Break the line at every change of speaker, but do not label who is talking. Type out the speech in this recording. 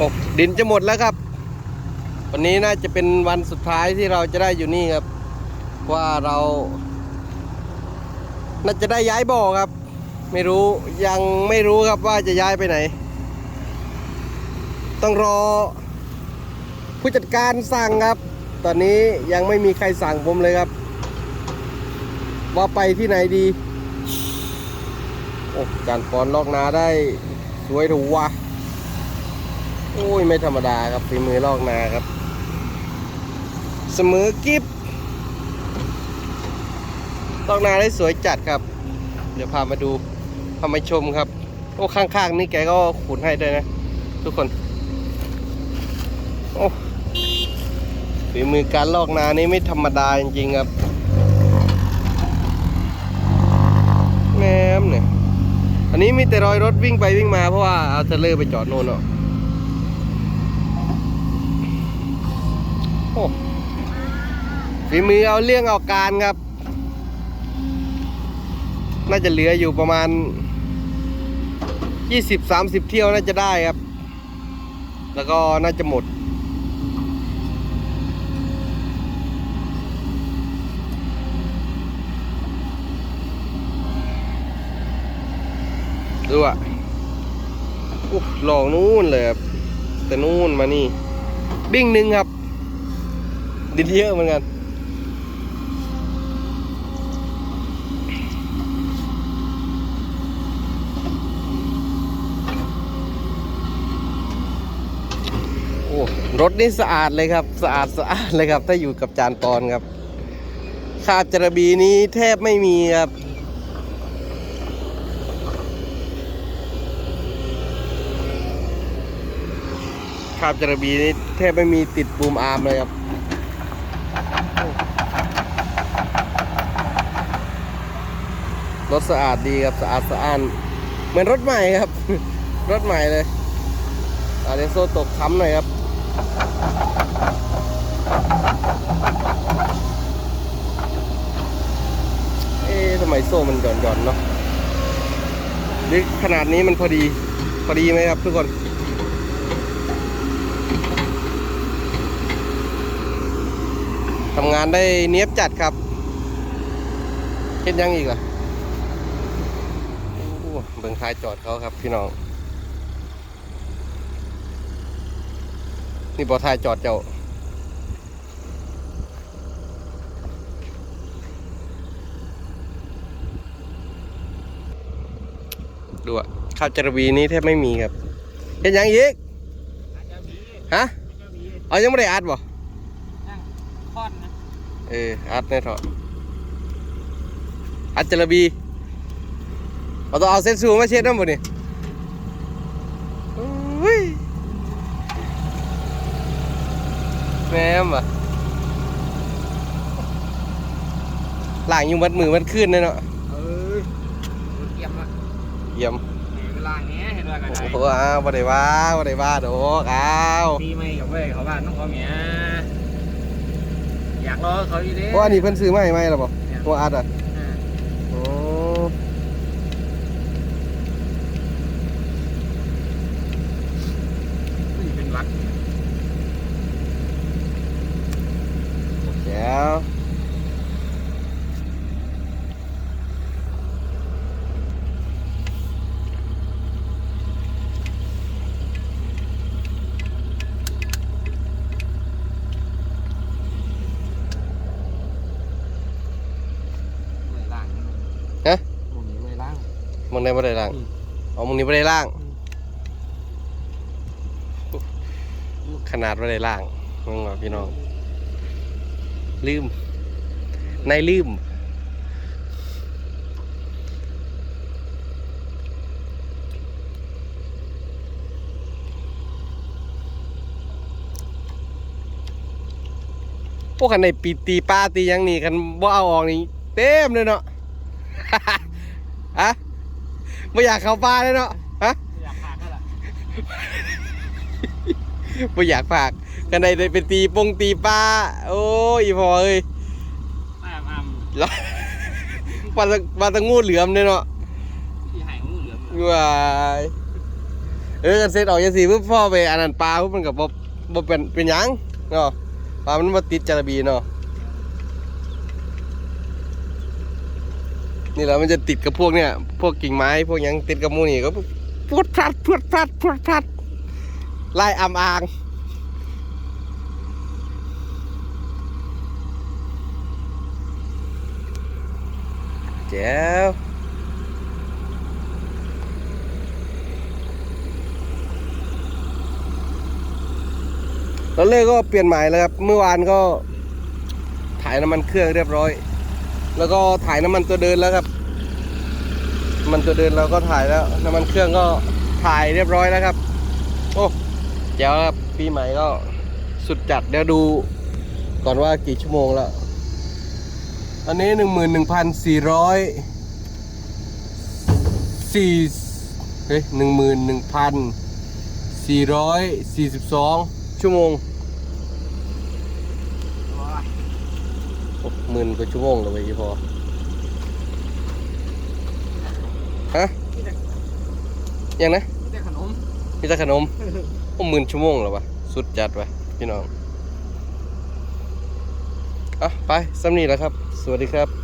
อ้ดินจะหมดแล้วครับ วันนี้น่าจะเป็นวันสุดท้ายที่เราจะได้อยู่นี่ครับ ว่าเรา น่าจะได้ย้ายบ่อครับ ไม่รู้ยังไม่รู้ครับว่าจะย้ายไปไหน ต้องรอ ผู้จัดการสั่งครับ ตอนนี้ยังไม่มีใครสั่งผมเลยครับ ว่าไปที่ไหนดี โอ้จานปอนลอกนาได้สวยถูกวะโอ้ยไม่ธรรมดาครับฝีมือลอกนาครับ เสมอกิฟลอกนาได้สวยจัดครับ เดี๋ยวพามาดูพามาชมครับ โอ้ข้างๆนี่แกก็ขุนให้ด้วยนะ ทุกคน โอ้ฝีมือการลอกนานี่ไม่ธรรมดาจริงๆครับแม่มเนี่ยอันนี้มีแต่รอยรถวิ่งไปวิ่งมาเพราะว่าเอาเทเลอร์ไปจอดโน่นเนาะ ฝีมือเอาเรื่องเอาการครับ น่าจะเหลืออยู่ประมาณ 20-30 เที่ยวน่าจะได้ครับ แล้วก็น่าจะหมดดูอะอุ๊ยลองนู่นเลยครับแต่นู่นมานี่ บิ้งหนึ่งครับ ดินเยอะเหมือนกัน โอ้ รถนี่สะอาดเลยครับ สะอาดสะอาดเลยครับ ถ้าอยู่กับจานปอนครับคาบจระบีนี้แทบไม่มีครับคาบจระบีนี่แทบไม่มีติดบูมอาร์มเลยครับ รถสะอาดดีครับสะอาดสะอ้านเหมือนรถใหม่ครับ รถใหม่เลยอาเดนโซตกค้ำหน่อยครับเอ๊ะทำไมโซ่มันหย่อนหย่อนๆเนาะหรือขนาดนี้มันพอดีพอดีไหมครับทุกคนทำงานได้เนี้ยบจัดครับเห็นยังอีกล่ะโอ้ เบิ่งท้ายจอดเขาครับพี่น้อง นี่บอท้ายจอดเจ้าดูอะข้าวจระบีนี้แทบไม่มีครับเห็นยังอีกฮะเอายังไม่ได้อัดบ่
คอนนะ
เอออัดแน่เถอะอัดจระบี เราต้องเอาเส้นสูงมาเช็ดน้ำบ่นี่อุ้ยแม่มอะล่างอยู่มัดมือมัดขึ้นเลยเนาะ
เออเตรียมละ
เยี่ยม
เวลาเนี้ยเห็นว่ากัน
โอ้
ได้
โหอ้าวบ่ได้ว่าบ่ได้ว่าดอกอ้าว
ปีไม่กับเว้ยเขาบ้านน้องเขาเมียอยากรอเขาอยู่ดิ
เพราะอันนี้เพิ่นซื้อมาให้ไหมล่ะบ่ตัวอัดอะ
อ่า
โอ้
นี่เป็นวัด
แจ๋ว
ไม่ล่าง
ฮะ
พวกนี้ไม่ล่าง
มึงได้บ่ได้ล่างเอามึงนี่บ่ได้ล่าง ขนาดบ่ได้ล่างมึงว่าพี่น้อง ลืมในลืม พวกคันในปีตีปลาตีหยังนี่คันบ่เอาออกนี่เต็มเลยเนาะฮะไม่อยากเข้าปลาเลยเนาะฮะ
อยากขาดก็ล่ะ
ไม่อยากฝาก กันใดได้เป็นตีปงตีปลาโอ้ยอีพอเอ้ย
อ้ามอ้าม
แล้วปลาตะปลาตะงูเหลือมเนี่ยเนาะ
ที่หายงูเหลือม
วายเออกันเสร็จออกยังสี่ปุ๊บพ่อไปอันนั้นปลาปุ๊บมันกับบ่บ่เป็นเป็นหยังเนาะปลามันมาติดจาระบีเนาะนี่แหละมันจะติดกับพวกเนี้ยพวกกิ่งไม้พวกหยังติดกับหมูนี่ก็พวดพลัดพวดพลัดพวดพลัดไล่อำอาง แจ๋วตอนแรกก็เปลี่ยนใหม่แล้วครับ เมื่อวานก็ถ่ายน้ำมันเครื่องเรียบร้อย แล้วก็ถ่ายน้ำมันตัวเดินแล้วครับน้ำมันตัวเดินเราก็ถ่ายแล้ว น้ำมันเครื่องก็ถ่ายเรียบร้อยแล้วครับ โอ้แจ๋วครับปีใหม่ก็สุดจัดเดี๋ยวดูก่อนว่ากี่ชั่วโมงแล้ว อันนี้หนึ่งหมื่นหนึ่งพันสี่ร้อยสี่เฮ้ยหนึ่งหมื่นหนึ่งพัน442ชั่วโมงหกหมื่นกว่าชั่วโมงเลยพี่พอฮะยังนะ
นี่แต่ขนม
มีแต่ขนมโอ้หมื่นชั่วโมงแล้ววะสุดจัดวะพี่น้องอะไปสำนีแล้วครับ สวัสดีครับ